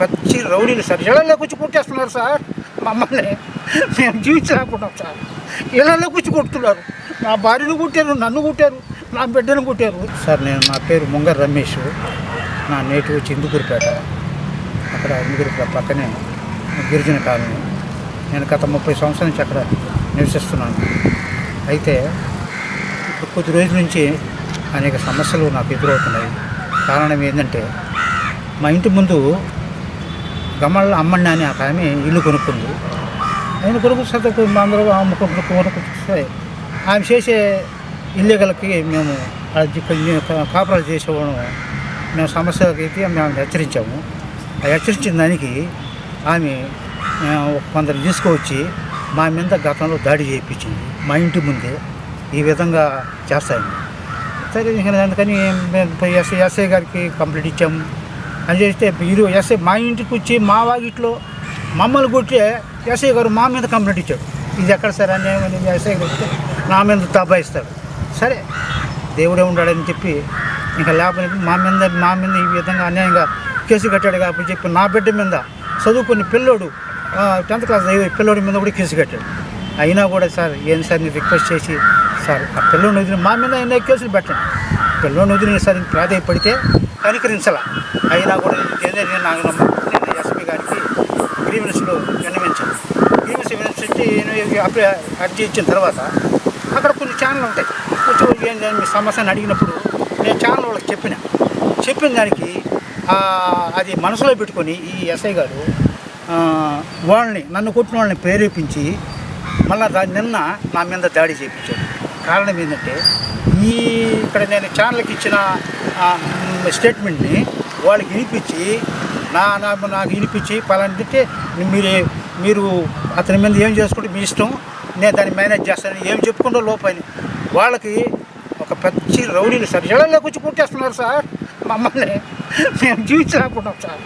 పచ్చి రౌడీలు సార్. ఇళ్ళలో కూర్చి కొట్టేస్తున్నారు సార్. మమ్మల్ని మేము జీవించలేకపోతున్నాం సార్. ఇళ్ళలో కూర్చి కొడుతున్నారు. నా భార్యను కొట్టారు నన్ను కొట్టారు నా బిడ్డను కొట్టారు. సార్ నేను నా పేరు ముంగర్ రమేష్. నా నేటి వచ్చి అక్కడ ఇందుకూరిపేట పక్కనే గిరిజన కాలనీ. నేను గత ముప్పై సంవత్సరాల నుంచి అక్కడ నివసిస్తున్నాను. అయితే ఇప్పుడు కొద్ది రోజుల నుంచి అనేక సమస్యలు నాకు ఎదురవుతున్నాయి. కారణం ఏంటంటే మా ఇంటి ముందు గమ్మళ్ళ అమ్మన్న అని ఒక ఆమె ఇల్లు కొనుక్కుంది. ఆయన కొనుక్కు సతకు అందరూ అమ్ముకుంటూ కొనుక్కుంటే ఆమె చేసే ఇల్లీగలకి మేము అది కాపురాలు చేసేవాళ్ళం. మేము సమస్యలకి మేము హెచ్చరించాము. ఆ హెచ్చరించిన దానికి ఆమె మేము కొందరు తీసుకువచ్చి మా మీద గతంలో దాడి చేయించింది. మా ఇంటి ముందే ఈ విధంగా చేస్తాయి సరే అందుకని మేము ఎస్ఐ ఎస్ఐ గారికి కంప్లీట్ ఇచ్చాము. అని చేస్తే ఇది ఎస్ఐ మా ఇంటికి వచ్చి మా వాగిట్లో మమ్మల్ని కొట్టే ఎస్ఐ గారు మా మీద కంప్లైంట్ ఇచ్చాడు. ఇది ఎక్కడ సార్ అన్యాయం అని ఎస్ఐ గారు వస్తే నా మీద దబాయిస్తాడు సరే దేవుడే ఉండాడని చెప్పి ఇంకా లేకపోతే మా మీద మా మీద ఈ విధంగా అన్యాయంగా కేసు కట్టాడు కాబట్టి చెప్పి నా బిడ్డ మీద చదువుకుని పిల్లోడు టెన్త్ క్లాస్ పిల్లోడి మీద కూడా కేసు కట్టాడు. అయినా కూడా సార్ ఏం సార్ నేను రిక్వెస్ట్ చేసి సార్ ఆ పిల్లోని వదిలి మా మీద ఎన్నో కేసులు పెట్టండి పిల్లోని వదిలిన సార్ ప్రాధాయపడితే కనికరించాల అయినా కూడా ఏదో నేను నాకు నేను ఎస్పీ గారికి గ్రీవెన్స్లో విన్నవించాను గ్రీవెన్స్ విన్నవించి నేను అప్లై అర్జీ ఇచ్చిన తర్వాత అక్కడ కొన్ని ఛానల్ ఉంటాయి. కొంచెం ఏం మీ సమస్యను అడిగినప్పుడు నేను ఛానల్ వాళ్ళకి చెప్పిన. చెప్పిన దానికి అది మనసులో పెట్టుకొని ఈ ఎస్ఐ గారు వాళ్ళని నన్ను కొట్టిన వాళ్ళని ప్రేరేపించి మళ్ళీ దాని నిన్న నా మీద దాడి చేయించాడు కారణం ఏంటంటే ఈ ఇక్కడ నేను ఛానల్కి ఇచ్చిన స్టేట్మెంట్ని వాళ్ళకి వినిపించి నా నాకు నాకు వినిపించి పలాంటి మీరు మీరు అతని మీద ఏం చేసుకుంటే మీ ఇష్టం నేను దాన్ని మేనేజ్ చేస్తాను ఏం చెప్పుకుంటా లోపని వాళ్ళకి ఒక పచ్చి రౌడీలు సార్ ఇళ్ళలోకి కూర్చి కొట్టేస్తున్నారు సార్. మమ్మల్ని మేము జీవించలేకుండా సార్.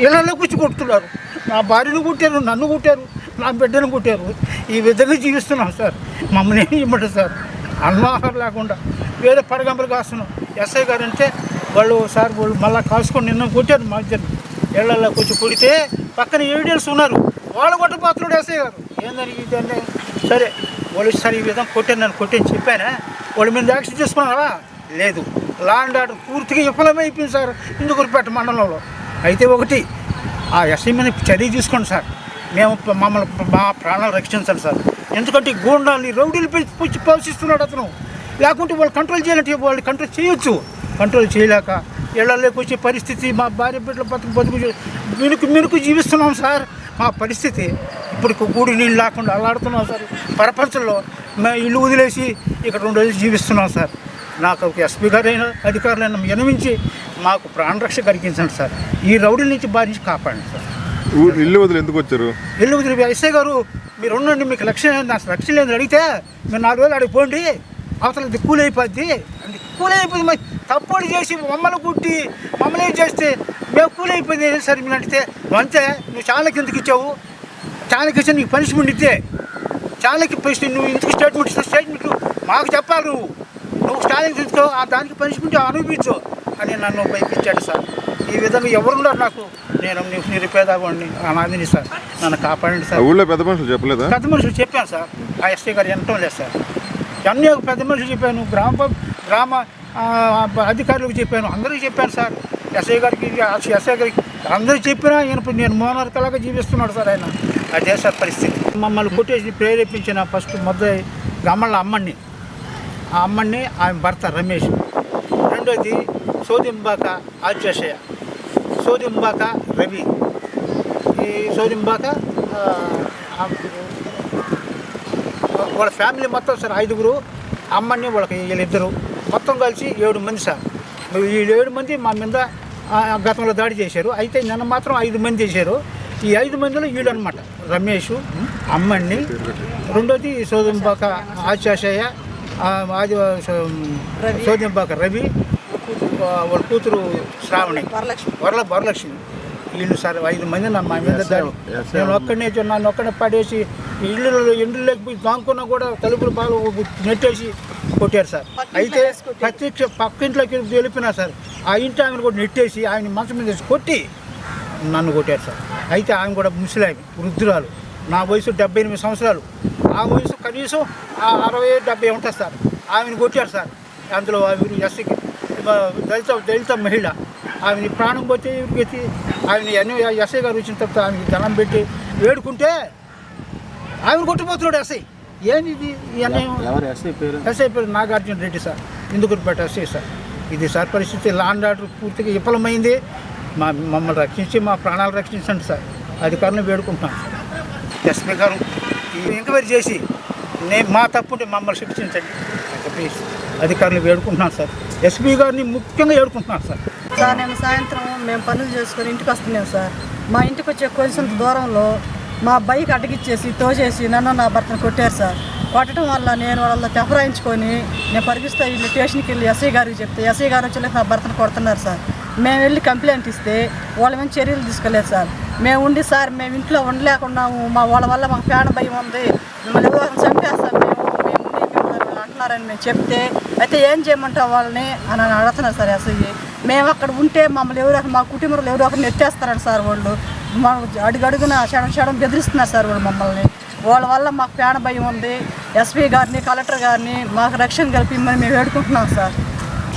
ఇళ్ళలోకి కూర్చి కొడుతున్నారు. నా భార్యను కొట్టారు నన్ను కొట్టారు నా బిడ్డను కొట్టారు. ఈ విధంగా జీవిస్తున్నాం సార్. మమ్మల్ని ఏం ఇవ్వమంటారు సార్. అన్నోహం లేకుండా వేరే పడగంపలు కాస్తున్నాం. ఎస్ఐ గారు అంటే వాళ్ళు సార్ వాళ్ళు మళ్ళీ కాసుకొని నిన్న కొట్టారు మా ఇద్దరు ఇళ్ళలోకి కొంచెం కొడితే పక్కన ఎవిడెన్స్ ఉన్నారు. వాళ్ళు కొట్టపోతున్నాడు ఎస్ఐ గారు. జరిగింది ఇదన్నీ సరే వాళ్ళు సార్ ఈ విధంగా కొట్టాను నన్ను కొట్టని చెప్పానా? వాళ్ళ మీద యాక్షన్ చేసుకున్నారా లేదు. లా అండ్ ఆర్డర్ పూర్తిగా విఫలమైపోయింది సార్ ఇందుకురిపేట మండలంలో. అయితే ఒకటి ఆ ఎస్ఐ మీద చర్య తీసుకోండి సార్. మేము మమ్మల్ని మా ప్రాణాలు రక్షించండి సార్. ఎందుకంటే గూండాలని గూండాల్ని రౌడీలు పెంచి పుచ్చి పోషిస్తున్నాడు అతను. లేకుంటే వాళ్ళు కంట్రోల్ చేయాలంటే వాళ్ళు కంట్రోల్ చేయొచ్చు. కంట్రోల్ చేయలేక ఇళ్ళలోకి వచ్చే పరిస్థితి మా భార్య బిడ్డల బతుకు బతుకు మినుకు మినుకు జీవిస్తున్నాం సార్. మా పరిస్థితి ఇప్పుడు గూడి నీళ్ళు లేకుండా అలాడుతున్నాం సార్. ప్రపంచంలో మేము ఇల్లు వదిలేసి ఇక్కడ రెండు రోజులు జీవిస్తున్నాం సార్. నాకు ఒక ఎస్పీ గారైన అధికారులైన వినమించి మాకు ప్రాణరక్ష కలిగించండి సార్. ఈ రౌడీల నుంచి బారి నుంచి కాపాడండి సార్. ఊరు ఇల్లు వదిలి ఎందుకు వచ్చారు? ఇల్లు వదిలి ఎస్ఐ గారు మీరు ఉండండి మీకు లక్ష్యం నాకు లక్ష్యం లేదని అడిగితే మీరు నాలుగు వేలు అడిగి పోండి. అవతల ఇది కూలి అయిపోద్ది అంటే కూలి అయిపోయింది మరి తప్పుడు చేసి మమ్మల్ని కుట్టి మమ్మల్ని ఏం చేస్తే? మేము కూలి అయిపోయింది ఏం సరే మీరు అంటే? అంతే? నువ్వు చాలా కిందకి ఇచ్చావు? చాలా ఇచ్చా నీకు పనిష్మెంట్ ఇద్దే చాలాకి ఫస్ట్ నువ్వు ఇంతకు స్టేట్మెంట్ ఇస్తావు స్టేట్మెంట్ మాకు చెప్పాలి నువ్వు. నువ్వు స్టాలింగ్ తీసుకో ఆ దానికి పనిష్మెంట్ అనుభవించు అని నన్ను భయపించాడు సార్. ఈ విధంగా ఎవరున్నారు నాకు? నేను నీకు నిరుపేదవాడిని. అనాదిని సార్. నన్ను కాపాడండి సార్. ఊళ్ళో పెద్ద మనుషులు చెప్పలేదా? పెద్ద మనుషులు చెప్పాను సార్. ఆ ఎస్ఐ గారు వినటం లేదు సార్. అన్ని ఒక పెద్ద మనుషులు చెప్పాను గ్రామ గ్రామ అధికారులకు చెప్పాను. అందరికీ చెప్పాను సార్. ఎస్ఐ గారికి ఎస్ఐ గారికి అందరూ చెప్పినా ఈయన నేను నేను మోనర్కలాగా జీవిస్తున్నాడు సార్ ఆయన. అదే సార్ పరిస్థితి. మమ్మల్ని కొట్టేసి ప్రేరేపించిన ఫస్ట్ మొదటి గమ్మళ్ళ అమ్మని ఆ అమ్మని ఆమె భర్త రమేష్. రెండోది సోదింబాక ఆచాశయ సోదింబాక రవి. ఈ సోదింబాక వాళ్ళ ఫ్యామిలీ మొత్తం సార్ ఐదుగురు. అమ్మని వాళ్ళకి వీళ్ళిద్దరు. మొత్తం కలిసి ఏడు మంది సార్. ఈ ఏడు మంది మా మీద గతంలో దాడి చేశారు. అయితే నిన్న మాత్రం ఐదు మంది చేశారు. ఈ ఐదు మందిలో వీళ్ళు అనమాట రమేష్ అమ్మని రెండోది సోదంబాక ఆచాశయ్య ఆ, ఆది సోదంబాక రవి వాళ్ళ కూతురు శ్రావణి. వరల వరలక్ష్మి. వీళ్ళు సార్ ఐదు మంది నా మా మీద దాడి. నేను ఒక్కడనే నన్ను ఒక్కడే పడేసి ఇల్లు ఇండ్లలోకి పోయి దాంకున్నా కూడా తలుపులు పాలు నెట్టేసి కొట్టారు సార్. అయితే ప్రత్యక్ష పక్క ఇంట్లోకి వెళ్ళిపోయినా సార్ ఆ ఇంటి ఆమెను కూడా నెట్టేసి ఆయన మంచం మీద కొట్టి నన్ను కొట్టారు సార్. అయితే ఆమె కూడా ముసలామె వృద్ధురాలు. నా వయసు డెబ్బై ఎనిమిది సంవత్సరాలు. ఆ వయసు కనీసం ఆ అరవై డెబ్బై ఉంటుంది సార్. ఆమెను కొట్టారు సార్. అందులో ఆమె ఎస్సీకి దళిత దళిత మహిళ. ఆమెని ప్రాణం పోతే గతి ఆమెని ఎన్నో ఎస్ఐ గారు వచ్చిన తర్వాత ఆమెకి దండం పెట్టి వేడుకుంటే ఆమెను కొట్టిపోతున్నాడు ఎస్ఐ. ఏంది ఇది ఎస్ఐ పేరు? Nagarjuna Reddy sir. Indukupeta SI sir. ఇది సార్ పరిస్థితి. లాండ్ ఆర్డర్ పూర్తిగా విఫలమైంది. మా మమ్మల్ని రక్షించి మా ప్రాణాలు రక్షించండి సార్. అధికారులను వేడుకుంటున్నాం. సార్ ఎస్పీ గారు ఎంక్వైరీ చేసి నేను మా తప్పుంటే మమ్మల్ని శిక్షించండి. ప్లీజ్ అధికారులు వేడుకుంటున్నాను సార్. ఎస్పీ గారిని ముఖ్యంగా వేడుకుంటున్నాను సార్. సార్ నేను సాయంత్రం మేము పనులు చేసుకొని ఇంటికి వస్తున్నాం సార్. మా ఇంటికి వచ్చే కొంచెం దూరంలో మా బైక్ అడ్డగిచ్చేసి తోచేసి నన్ను నా భర్తను కొట్టారు సార్. కొట్టడం వల్ల నేను వాళ్ళ తెపరాయించుకొని నేను పరిగిస్తే వెళ్ళి స్టేషన్కి వెళ్ళి ఎస్ఐ గారికి చెప్తే ఎస్ఐ గారు వచ్చి నా భర్తను కొడుతున్నారు సార్. మేము వెళ్ళి కంప్లైంట్ ఇస్తే వాళ్ళ మీద చర్యలు తీసుకోలేదు సార్. మేము ఉండి సార్ మేము ఇంట్లో ఉండలేకున్నాము మా వాళ్ళ వల్ల మాకు ప్రాణ భయం ఉంది. మిమ్మల్ని ఎవరో చంపేస్తాం మేము మేము అంటున్నారని మేము చెప్తే అయితే ఏం చేయమంటావు వాళ్ళని? అని అని అడుగుతున్నారు సార్ ఎస్ఐ. మేము అక్కడ ఉంటే మమ్మల్ని ఎవరో మా కుటుంబంలో ఎవరో ఒకరిని ఎత్తేస్తారని సార్ వాళ్ళు. మా అడుగడుగున క్షణం క్షణం బెదిరిస్తున్నారు సార్ వాళ్ళు మమ్మల్ని. వాళ్ళ వల్ల మాకు ప్రాణ భయం ఉంది. ఎస్పీ గారిని కలెక్టర్ గారిని మాకు రక్షణ కల్పించమని మేము వేడుకుంటున్నాం సార్.